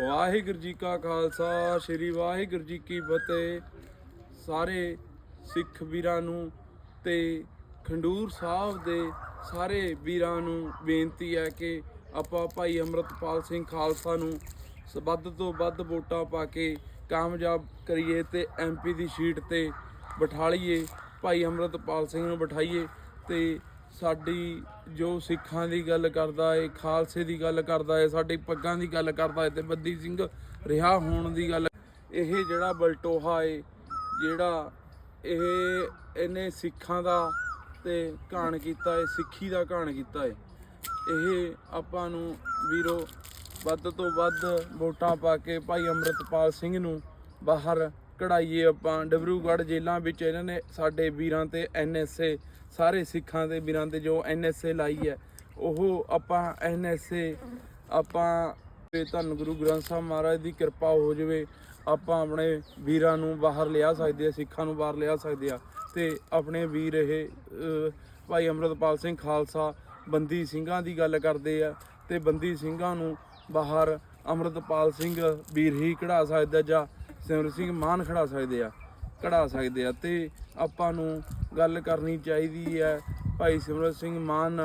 ਵਾਹਿਗੁਰੂ ਜੀ ਕਾ ਖਾਲਸਾ, ਸ੍ਰੀ ਵਾਹਿਗੁਰੂ ਜੀ ਕੀ ਫਤਿਹ। ਸਾਰੇ ਸਿੱਖ ਵੀਰਾਂ ਨੂੰ ਤੇ ਖੰਡੂਰ ਸਾਹਿਬ ਦੇ ਸਾਰੇ ਵੀਰਾਂ ਨੂੰ ਬੇਨਤੀ ਹੈ ਕਿ ਆਪਾਂ ਭਾਈ ਅਮਰਤਪਾਲ ਸਿੰਘ ਖਾਲਸਾ ਨੂੰ ਸ- ਵੱਧ ਤੋਂ ਵੱਧ ਵੋਟਾਂ ਪਾ ਕੇ ਕਾਮਯਾਬ ਕਰੀਏ ਤੇ ਐਮਪੀ ਦੀ ਸੀਟ ਤੇ ਬਿਠਾਲੀਏ ਭਾਈ ਅਮਰਤਪਾਲ ਸਿੰਘ ਨੂੰ ਬਿਠਾਈਏ ਤੇ ਸਾਡੀ ਜੋ ਸਿੱਖਾਂ ਦੀ ਗੱਲ ਕਰਦਾ ਏ, ਖਾਲਸੇ ਦੀ ਗੱਲ ਕਰਦਾ ਏ, ਸਾਡੀ ਪੱਗਾਂ ਦੀ ਗੱਲ ਕਰਦਾ ਏ ਤੇ ਬੱਦੀ ਸਿੰਘ ਰਿਹਾ ਹੋਣ ਦੀ ਗੱਲ ਇਹ ਜਿਹੜਾ ਬਲਟੋਹਾ ਏ, ਜਿਹੜਾ ਇਹ ਇਹਨੇ ਸਿੱਖਾਂ ਦਾ ਤੇ ਘਾਣ ਕੀਤਾ ਏ, ਸਿੱਖੀ ਦਾ ਘਾਣ ਕੀਤਾ ਏ। ਇਹ ਆਪਾਂ ਨੂੰ ਵੀਰੋ ਵੱਧ ਤੋਂ ਵੱਧ ਵੋਟਾਂ ਪਾ ਕੇ ਭਾਈ ਅੰਮ੍ਰਿਤਪਾਲ ਸਿੰਘ ਨੂੰ ਬਾਹਰ ਕਢਾਈਏ ਆਪਾਂ। ਡਬਰੂਗੜ੍ਹ ਜੇਲਾਂ ਵਿੱਚ ਇਹਨਾਂ ਨੇ ਸਾਡੇ ਵੀਰਾਂ ਤੇ ਐਨਐਸਏ, ਸਾਰੇ ਸਿੱਖਾਂ ਦੇ ਵੀਰਾਂ ਤੇ ਜੋ ਐਨਐਸਏ ਲਾਈ ਹੈ, ਉਹ ਆਪਾਂ ਐਨਐਸਏ, ਆਪਾਂ ਤੇ ਧੰਨ ਗੁਰੂ ਗ੍ਰੰਥ ਸਾਹਿਬ ਮਹਾਰਾਜ ਦੀ ਕਿਰਪਾ ਹੋ ਜਾਵੇ, ਆਪਾਂ ਆਪਣੇ ਵੀਰਾਂ ਨੂੰ ਬਾਹਰ ਲਿਆ ਸਕਦੇ ਆ ਸਿੱਖਾਂ ਨੂੰ ਬਾਹਰ ਲਿਆ ਸਕਦੇ ਆ ਤੇ ਆਪਣੇ ਵੀਰ ਇਹ ਭਾਈ ਅਮਰਤਪਾਲ ਸਿੰਘ ਖਾਲਸਾ, ਬੰਦੀ ਸਿੰਘਾਂ ਦੀ ਗੱਲ ਕਰਦੇ ਆ, ਤੇ ਬੰਦੀ ਸਿੰਘਾਂ ਨੂੰ ਬਾਹਰ ਅਮਰਤਪਾਲ ਸਿੰਘ ਵੀਰ ਹੀ ਕਢਾ ਸਕਦਾ ਜਾਂ ਸਿਮਰ ਸਿੰਘ ਮਾਨ ਖੜਾ ਸਕਦੇ ਆ, ਕਢਾ ਸਕਦੇ ਆ ਤੇ ਆਪਾਂ ਨੂੰ ਗੱਲ ਕਰਨੀ ਚਾਹੀਦੀ ਹੈ ਭਾਈ ਸਿਮਰਤ ਸਿੰਘ ਮਾਨ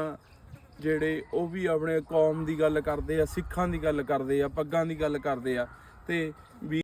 ਜਿਹੜੇ ਉਹ ਵੀ ਆਪਣੇ ਕੌਮ ਦੀ ਗੱਲ ਕਰਦੇ ਆ, ਸਿੱਖਾਂ ਦੀ ਗੱਲ ਕਰਦੇ ਆ, ਪੱਗਾਂ ਦੀ ਗੱਲ ਕਰਦੇ ਆ ਤੇ ਵੀ